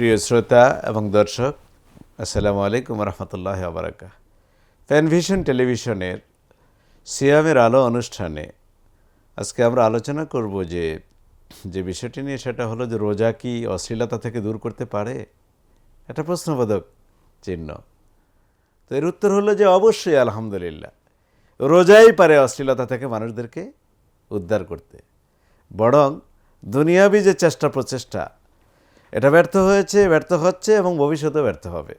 প্রিয় শ্রোতা এবং দর্শক, আসসালামু আলাইকুম রহমতুল্লাহ আবরাকা ফ্যানভিশন টেলিভিশনের সিয়ামের আলো অনুষ্ঠানে আজকে আমরা আলোচনা করব যে যে বিষয়টি নিয়ে সেটা হলো যে রোজা কি অশ্লীলতা থেকে দূর করতে পারে? এটা প্রশ্নবোধক চিহ্ন। তো এর উত্তর হলো যে অবশ্যই, আলহামদুলিল্লাহ। রোজাই পারে অশ্লীলতা থেকে মানুষদেরকে উদ্ধার করতে। বরং দুনিয়াবি যে চেষ্টা প্রচেষ্টা এটা ব্যর্থ হয়েছে, ব্যর্থ হচ্ছে এবং ভবিষ্যতেও ব্যর্থ হবে।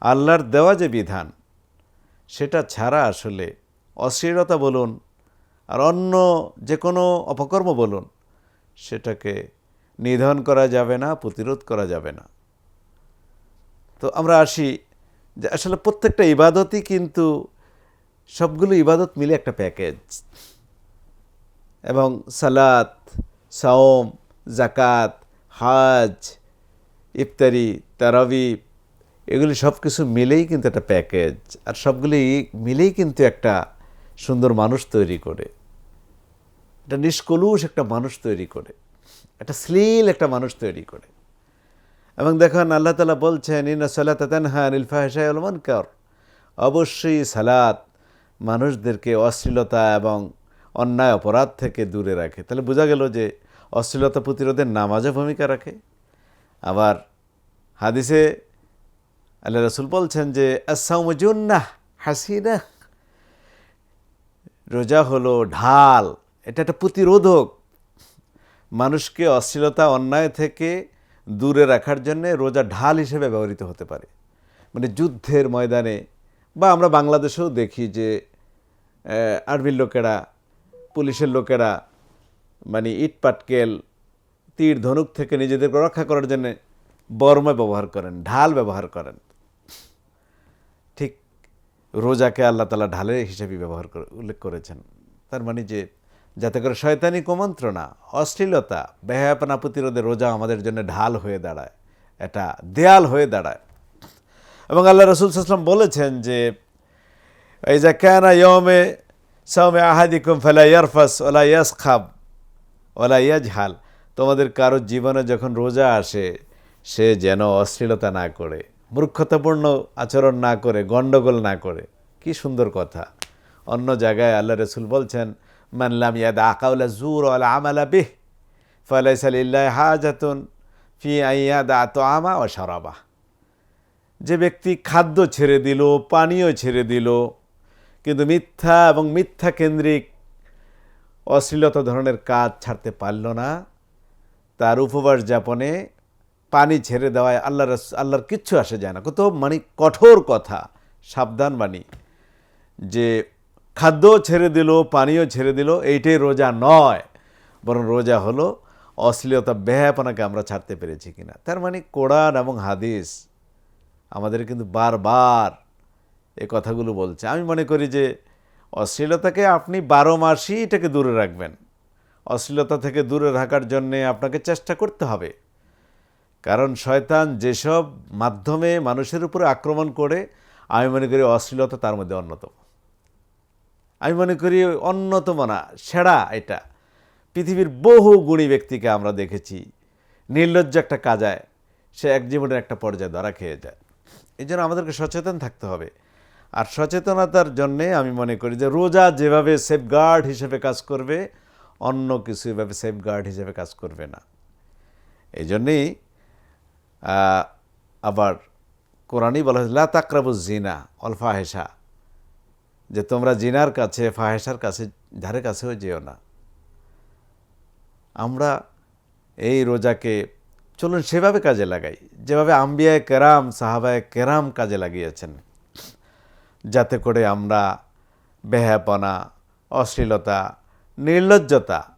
আল্লাহর দেওয়া যে বিধান, সেটা ছাড়া আসলে অশ্লীলতা বলুন আর অন্য যে কোনো অপকর্ম বলুন, সেটাকে নিধন করা যাবে না, প্রতিরোধ করা যাবে না। তো আমরা আসি যে আসলে প্রত্যেকটা ইবাদতই কিন্তু সবগুলো ইবাদত মিলে একটা প্যাকেজ। এবং সালাত, সাওম জাকাত হাজ, ইফতারি, তারাবি, এগুলি সব কিছু মিলেই কিন্তু একটা প্যাকেজ। আর সবগুলি মিলেই কিন্তু একটা সুন্দর মানুষ তৈরি করে। একটা নিষ্কলুষ একটা মানুষ তৈরি করে। একটা শ্লীল একটা মানুষ তৈরি করে। এবং দেখুন, আল্লাহ তালা বলছেন ইনা সালাত তানহা আনিল ফাহশায় অলমান কর অবশ্যই সালাত মানুষদেরকে অশ্লীলতা এবং অন্যায় অপরাধ থেকে দূরে রাখে। তাহলে বোঝা গেল যে অশ্লীলতা প্রতিরোধের নামাজও ভূমিকা রাখে। আবার হাদিসে আল্লাহ রসুল বলছেন যে আসাউমজুন্নাহ হাসিনা। রোজা হলো ঢাল, এটা একটা প্রতিরোধক। মানুষকে অশ্লীলতা, অন্যায় থেকে দূরে রাখার জন্যে রোজা ঢাল হিসেবে ব্যবহৃত হতে পারে। মানে যুদ্ধের ময়দানে, বা আমরা বাংলাদেশেও দেখি যে আর্মির লোকেরা, পুলিশের লোকেরা মানে ইট পাটকেল, তীর ধনুক থেকে নিজেদেরকে রক্ষা করার জন্য বর্মা ব্যবহার করেন, ঢাল ব্যবহার করেন। ঠিক রোজাকে আল্লাহ তালা ঢালের হিসেবে ব্যবহার করে, উল্লেখ করেছেন। তার মানে যে, যাতে করে শয়তানি কুমন্ত্রণা, অশ্লীলতা, বেহায়াপনা প্রতিরোধে রোজা আমাদের জন্য ঢাল হয়ে দাঁড়ায়, এটা দেয়াল হয়ে দাঁড়ায়। এবং আল্লাহ রসুল সাল্লাম বলেছেন যে এই যে কেন ইয়মে সৌমে আহাদিকুম ফেলা ইয়ারফাস ওলা ইয়াস খাব ওলা ইয়াজহাল, তোমাদের কারও জীবনে যখন রোজা আসে, সে যেন অশ্লীলতা না করে, মূর্খতাপূর্ণ আচরণ না করে গণ্ডগোল না করে। কি সুন্দর কথা। অন্য জায়গায় আল্লাহ রসুল বলছেন মানলাম ইয়াদ আকাউলা জুর আলা আমালা বিহ ফলাইসালিল্লাহ হাজাতুন ফি আইয়াদ আত আমা ও সরাবা যে ব্যক্তি খাদ্য ছেড়ে দিল, পানীয় ছেড়ে দিল, কিন্তু মিথ্যা এবং মিথ্যা কেন্দ্রিক অশ্লীলতা ধরনের কাজ ছাড়তে পারল না। তার উপবাস যাপনে পানি ছেড়ে দেওয়ায় আল্লাহ আল্লাহর কিচ্ছু আসে যায় না। কত মানে কঠোর কথা, সাবধান বাণী। যে খাদ্য ছেড়ে দিল পানীয় ছেড়ে দিল, এইটাই রোজা নয়, বরং রোজা হলো অশ্লীলতা বেহাপনাকে আমরা ছাড়তে পেরেছি কিনা। তার মানে কোরআন এবং হাদিস আমাদের কিন্তু বারবার এ কথাগুলো বলছে। আমি মনে করি যে অশ্লীলতাকে আপনি বারো মাসই এটাকে দূরে রাখবেন। অশ্লীলতা থেকে দূরে রাখার জন্যে আপনাকে চেষ্টা করতে হবে। কারণ শয়তান যেসব মাধ্যমে মানুষের উপরে আক্রমণ করে, আমি মনে করি অশ্লীলতা তার মধ্যে অন্যতম। আমি মনে করি অন্যতম না, সেরা এটা। পৃথিবীর বহু গুণী ব্যক্তিকে আমরা দেখেছি। নির্লজ্জ একটা কাজায়, সে এক জীবনের একটা পর্যায়ে ধরা খেয়ে যায়। এই জন্য আমাদেরকে সচেতন থাকতে হবে। আর সচেতনতার জন্যে আমি মনে করি যে রোজা যেভাবে সেফগার্ড হিসেবে কাজ করবে, অন্য কিছু এভাবে সেফগার্ড হিসেবে কাজ করবে না। এই জন্যেই আবার কোরআনই বলা হয়েছে, লা তাকরাবুজ জিনা অল ফাহেসা যে তোমরা জিনার কাছে ফাহেসার কাছে ধারে কাছেও যেও না। আমরা এই রোজাকে চলুন সেভাবে কাজে লাগাই, যেভাবে আম্বিয়ায় কেরাম সাহাবায় কেরাম কাজে লাগিয়েছেন। যাতে করে আমরা বেহাপনা অশ্লীলতা, নির্লজ্জতা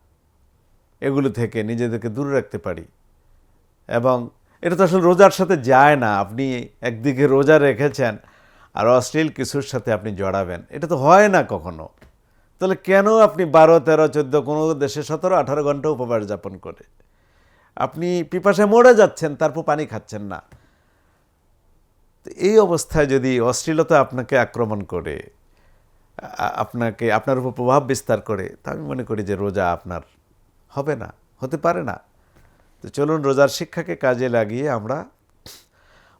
এগুলো থেকে নিজেদেরকে দূরে রাখতে পারি। এবং এটা তো আসলে রোজার সাথে যায় না। আপনি একদিকে রোজা রেখেছেন আর অশ্লীল কিছুর সাথে আপনি জড়াবেন। এটা তো হয় না কখনো। তাহলে কেন আপনি বারো, তেরো, চোদ্দ কোনো দেশে সতেরো, আঠারো ঘণ্টা উপবাস যাপন করে? আপনি পিপাসে মরে যাচ্ছেন, তারপর পানি খাচ্ছেন না। এই অবস্থায় যদি অশ্লীলতা আপনাকে আক্রমণ করে আপনাকে, আপনার উপর প্রভাব বিস্তার করে, তা আমি মনে করি যে রোজা আপনার হবে না, হতে পারে না। তো চলুন রোজার শিক্ষাকে কাজে লাগিয়ে আমরা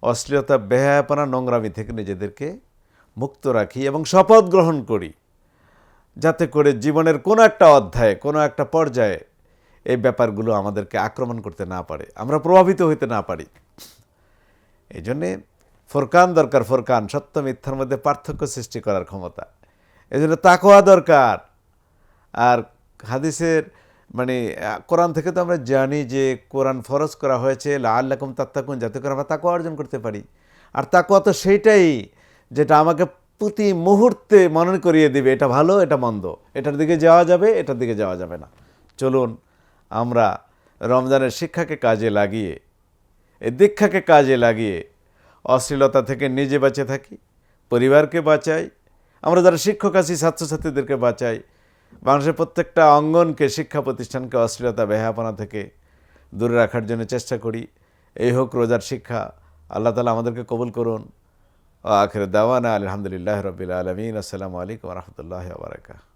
অশ্লীলতা, বেহায়াপনা, নোংরামি থেকে নিজেদেরকে মুক্ত রাখি এবং শপথ গ্রহণ করি, যাতে করে জীবনের কোনো একটা অধ্যায়ে, কোনো একটা পর্যায়ে এই ব্যাপারগুলো আমাদেরকে আক্রমণ করতে না পারে, আমরা প্রভাবিত হইতে না পারি। এই জন্যে ফোরকান দরকার, ফোরকান, সত্য মিথ্যার মধ্যে পার্থক্য সৃষ্টি করার ক্ষমতা। এই জন্য তাকোয়া দরকার। আর হাদিসের মানে কোরআন থেকে তো আমরা জানি যে কোরআন ফরজ করা হয়েছে আল্লাকুম তাত্তাকুন, যাতে করে আমরা তাকোয়া অর্জন করতে পারি। আর তাকোয়া তো সেইটাই যেটা আমাকে প্রতি মুহূর্তে মনন করিয়ে দিবে, এটা ভালো, এটা মন্দ। এটার দিকে যাওয়া যাবে, এটার দিকে যাওয়া যাবে না। চলুন, আমরা রমজানের শিক্ষাকে কাজে লাগিয়ে, এই দীক্ষাকে কাজে লাগিয়ে অশ্লীলতা থেকে নিজে বাঁচে থাকি, পরিবারকে বাঁচাই, আমরা যারা শিক্ষক আছি, ছাত্রছাত্রীদেরকে বাঁচাই বাংলাদেশের প্রত্যেকটা অঙ্গনকে, শিক্ষা প্রতিষ্ঠানকে অশ্লীলতা বেহাপনা থেকে দূরে রাখার জন্য চেষ্টা করি। এই হোক, রোজার শিক্ষা, আল্লাহ তালা আমাদেরকে কবুল করুন। আখের দাওয়ানা আলহামদুলিল্লাহ রবিল আলমিন। আসসালামু আলাইকুম রহমতুল্লাহ বারকাত